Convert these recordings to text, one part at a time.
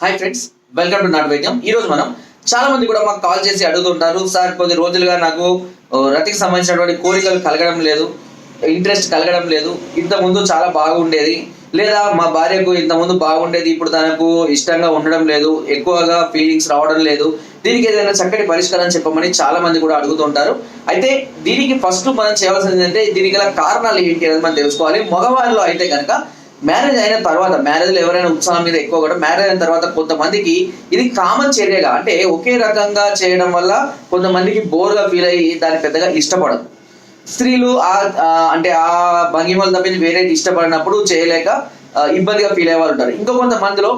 Hi friends welcome to నాటు వైద్యం ఈ రోజు మనం చాలా మంది కూడా మాకు కాల్ చేసి అడుగుతుంటారు. సార్ కొద్ది రోజులుగా నాకు రతికి సంబంధించినటువంటి కోరికలు కలగడం లేదు ఇంట్రెస్ట్ కలగడం లేదు. ఇంత ముందు చాలా బాగుండేది. లేదా మా భార్యకు ఇంతకుముందు బాగుండేది ఇప్పుడు తనకు ఇష్టంగా ఉండడం లేదు ఎక్కువగా ఫీలింగ్స్ రావడం లేదు. దీనికి ఏదైనా చక్కటి పరిష్కారం చెప్పమని చాలా మంది కూడా అడుగుతుంటారు. అయితే దీనికి ఫస్ట్ మనం చేయవలసింది ఏంటంటే దీనికి గల కారణాలు ఏంటి అనేది మనం తెలుసుకోవాలి. మగవారిలో అయితే కనుక మ్యారేజ్ అయిన తర్వాత మ్యారేజ్లో ఎవరైనా ఉత్సాహం మీద ఎక్కువ కూడా మ్యారేజ్ అయిన తర్వాత కొంతమందికి ఇది కామన్ చర్యగా అంటే ఒకే రకంగా చేయడం వల్ల కొంతమందికి బోర్గా ఫీల్ అయ్యి దాన్ని పెద్దగా ఇష్టపడదు. స్త్రీలు ఆ అంటే ఆ భంగిమలు తప్పించి వేరే ఇష్టపడినప్పుడు చేయలేక ఇబ్బందిగా ఫీల్ అయ్యేవాళ్ళు ఉంటారు. ఇంకో కొంతమందిలో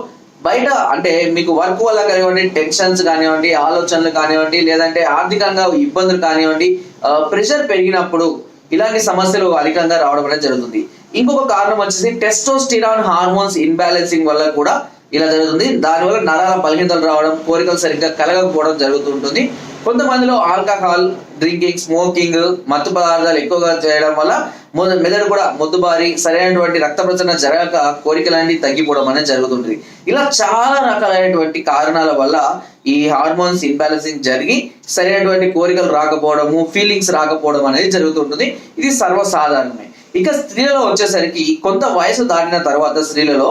బయట అంటే మీకు వర్క్ వల్ల కానివ్వండి టెన్షన్స్ కానివ్వండి ఆలోచనలు కానివ్వండి లేదంటే ఆర్థికంగా ఇబ్బందులు కానివ్వండి ప్రెషర్ పెరిగినప్పుడు ఇలాంటి సమస్యలు అధికంగా రావడం అనేది జరుగుతుంది. ఇంకొక కారణం వచ్చేసి టెస్టోస్టిరాన్ హార్మోన్స్ ఇన్బ్యాలెన్సింగ్ వల్ల కూడా ఇలా జరుగుతుంది. దానివల్ల నరాల బలహీనతలు రావడం కోరికలు సరిగ్గా కలగకపోవడం జరుగుతుంటుంది. కొంతమందిలో ఆల్కహాల్ డ్రింకింగ్ స్మోకింగ్ మత్తు పదార్థాలు ఎక్కువగా చేయడం వల్ల మెదడు కూడా మొద్దుబారి సరైనటువంటి రక్త ప్రసరణ జరగక కోరికలన్నీ తగ్గిపోవడం అనేది జరుగుతుంటుంది. ఇలా చాలా రకాలైనటువంటి కారణాల వల్ల ఈ హార్మోన్స్ ఇన్బ్యాలెన్సింగ్ జరిగి సరైనటువంటి కోరికలు రాకపోవడము ఫీలింగ్స్ రాకపోవడం అనేది జరుగుతుంటుంది. ఇది సర్వసాధారణమే. ఇక స్త్రీలలో వచ్చేసరికి కొంత వయసు దాటిన తర్వాత స్త్రీలలో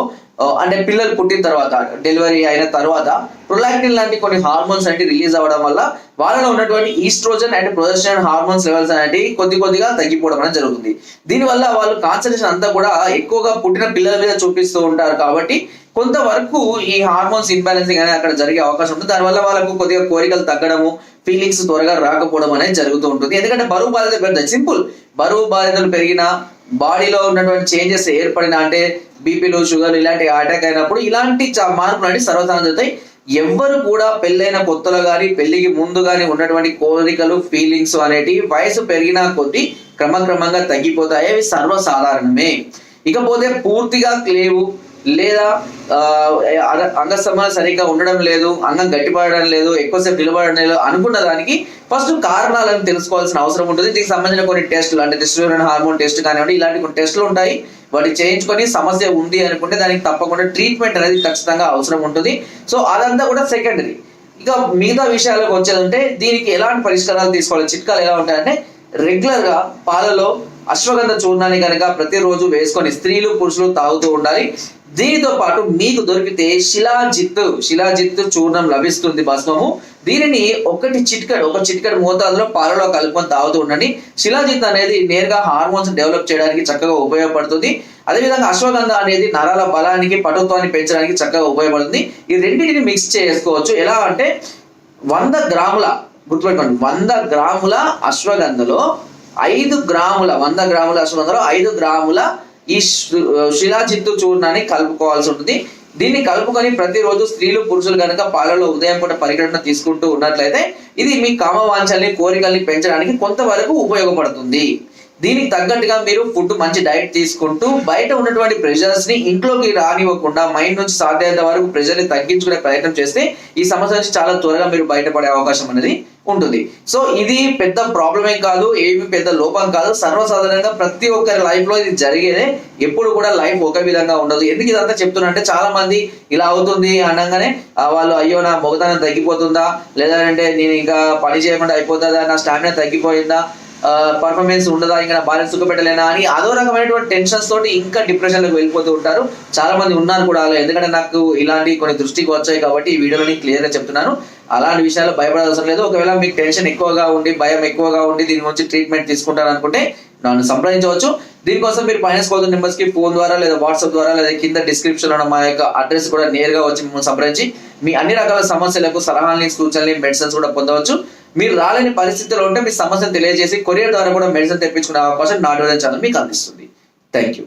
అంటే పిల్లలు పుట్టిన తర్వాత డెలివరీ అయిన తర్వాత ప్రొలాక్టిన్ లాంటి కొన్ని హార్మోన్స్ అనేవి రిలీజ్ అవ్వడం వల్ల వాళ్ళలో ఉన్నటువంటి estrogen and progesterone hormones levels అనేవి కొద్ది కొద్దిగా తగ్గిపోవడం అనేది జరుగుతుంది. దీనివల్ల వాళ్ళు కాన్సన్ట్రేషన్ అంతా కూడా ఎక్కువగా పుట్టిన పిల్లల మీద చూపిస్తూ ఉంటారు కాబట్టి కొంతవరకు ఈ హార్మోన్స్ ఇంబ్యాలెన్సింగ్ అనేది అక్కడ జరిగే అవకాశం ఉంటుంది. దానివల్ల వాళ్ళకు కొద్దిగా కోరికలు తగ్గడము ఫీలింగ్స్ త్వరగా రాకపోవడం అనేది జరుగుతూ ఉంటుంది. ఎందుకంటే బరువు బాధ్యత పెద్ద సింపుల్ బరువు బాధ్యతలు పెరిగిన బాడీలో ఉన్నటువంటి చేంజెస్ ఏర్పడిన అంటే బీపీలు షుగర్ ఇలాంటి అటాక్ అయినప్పుడు ఇలాంటి చా- మార్పులు అంటే సర్వసాధారణ జరుగుతాయి. ఎవ్వరు కూడా పెళ్ళైన కొత్తలో కానీ పెళ్ళికి ముందు కానీ ఉన్నటువంటి కోరికలు ఫీలింగ్స్ అనేటివి వయసు పెరిగిన కొద్దీ క్రమక్రమంగా తగ్గిపోతాయి. అవి సర్వసాధారణమే. ఇకపోతే పూర్తిగా లేవు. లేదా ఆ, అర- సరిగ్గా ఉండడం లేదు అంగం గట్టిపడడం లేదు ఎక్కువసేపు నిలబడడం లేదు అనుకున్న దానికి ఫస్ట్ కారణాలను తెలుసుకోవాల్సిన అవసరం ఉంటుంది. దీనికి సంబంధించిన కొన్ని టెస్టులు అంటే టెస్టోస్టెరాన్ హార్మోన్ టెస్ట్ కానివ్వండి ఇలాంటి కొన్ని టెస్టులు ఉంటాయి. వాటి చేయించుకొని సమస్య ఉంది అనుకుంటే దానికి తప్పకుండా ట్రీట్మెంట్ అనేది ఖచ్చితంగా అవసరం ఉంటుంది. సో అదంతా కూడా సెకండరీ ఇక మిగతా విషయాలకు వచ్చేదంటే దీనికి ఎలాంటి పరిష్కారాలు తీసుకోవాలి? చిట్కాలు ఎలా ఉంటాయంటే రెగ్యులర్గా పాలలో అశ్వగంధ చూర్ణాన్ని కనుక ప్రతిరోజు వేసుకొని స్త్రీలు పురుషులు తాగుతూ ఉండాలి. దీనితో పాటు మీకు దొరికితే శిలాజిత్తు శిలాజిత్తు చూర్ణం లభిస్తుంది భస్మము. దీనిని ఒకటి చిట్కడ్ ఒక చిట్కడ్ మోతాదులో పాలలో కలుపుకొని తాగుతూ ఉండండి. శిలాజిత్ అనేది నేరుగా హార్మోన్స్ డెవలప్ చేయడానికి చక్కగా ఉపయోగపడుతుంది. అదేవిధంగా అశ్వగంధ అనేది నరాల బలానికి పటుత్వాన్ని పెంచడానికి చక్కగా ఉపయోగపడుతుంది. ఈ రెండింటిని మిక్స్ చేసుకోవచ్చు. ఎలా అంటే వంద గ్రాముల గుర్తుపెట్టుకోండి వంద గ్రాముల అశ్వగంధలో ఐదు గ్రాముల వంద గ్రాముల అశ్వగంధలో ఐదు గ్రాముల ఈ శిలా చిత్తు చూర్ణాన్ని కలుపుకోవాల్సి ఉంటుంది. దీన్ని కలుపుకొని ప్రతిరోజు స్త్రీలు పురుషులు కనుక పాలలో ఉదయం పూట పరిగణన తీసుకుంటూ ఉన్నట్లయితే ఇది మీ కామవాంఛల్ని కోరికల్ని పెంచడానికి కొంతవరకు ఉపయోగపడుతుంది. దీనికి తగ్గట్టుగా మీరు ఫుడ్ మంచి డైట్ తీసుకుంటూ బయట ఉన్నటువంటి ప్రెషర్స్ని ఇంట్లోకి రానివ్వకుండా మైండ్ నుంచి సాధ్యత వరకు ప్రెషర్ని తగ్గించుకునే ప్రయత్నం చేస్తే ఈ సమస్య నుంచి చాలా త్వరగా మీరు బయటపడే అవకాశం అనేది ఉంటుంది. సో ఇది పెద్ద ప్రాబ్లం ఏం కాదు ఏమి పెద్ద లోపం కాదు. సర్వసాధారణంగా ప్రతి ఒక్కరి లైఫ్లో ఇది జరిగేదే. ఎప్పుడు కూడా లైఫ్ ఒక విధంగా ఉండదు. ఎందుకు ఇదంతా చెప్తున్నా అంటే చాలా మంది ఇలా అవుతుంది అనగానే వాళ్ళు అయ్యో నా మొగతనం తగ్గిపోతుందా? లేదంటే నేను ఇంకా పని చేయకుండా అయిపోతుందా? నా స్టామినా తగ్గిపోయిందా? పర్ఫార్మెన్స్ ఉండదా? ఇంకా నా భార్య పెట్టలేనా అని అదో రకమైనటువంటి టెన్షన్స్ తోటి ఇంకా డిప్రెషన్లోకి వెళ్ళిపోతూ ఉంటారు. చాలా మంది ఉన్నారు కూడా అలా. ఎందుకంటే నాకు ఇలాంటి కొన్ని దృష్టికి వచ్చాయి కాబట్టి ఈ వీడియోని నేను క్లియర్గా చెప్తున్నాను. అలాంటి విషయాలు భయపడాల్సిన లేదు. ఒకవేళ మీకు టెన్షన్ ఎక్కువగా ఉండి భయం ఎక్కువగా ఉండి దీని గురించి ట్రీట్మెంట్ తీసుకుంటారు అనుకుంటే నన్ను సంప్రదించవచ్చు. దీనికోసం మీరు ఫైనాన్స్ కోల్ నెంబర్స్కి ఫోన్ ద్వారా లేదా వాట్సాప్ ద్వారా లేదా కింద డిస్క్రిప్షన్లో మా యొక్క అడ్రస్ కూడా నేరుగా వచ్చి మిమ్మల్ని సంప్రదించి మీ అన్ని రకాల సమస్యలకు సలహాలని సూచనలు మెడిసిన్స్ కూడా పొందవచ్చు. మీరు రాలేని పరిస్థితిలో ఉంటే మీ సమస్యను తెలియజేసి కొరియర్ ద్వారా కూడా మెడిసిన్ తెప్పించుకునే అవకాశం నాట్ ఛానల్ మీకు అందిస్తుంది. Thank you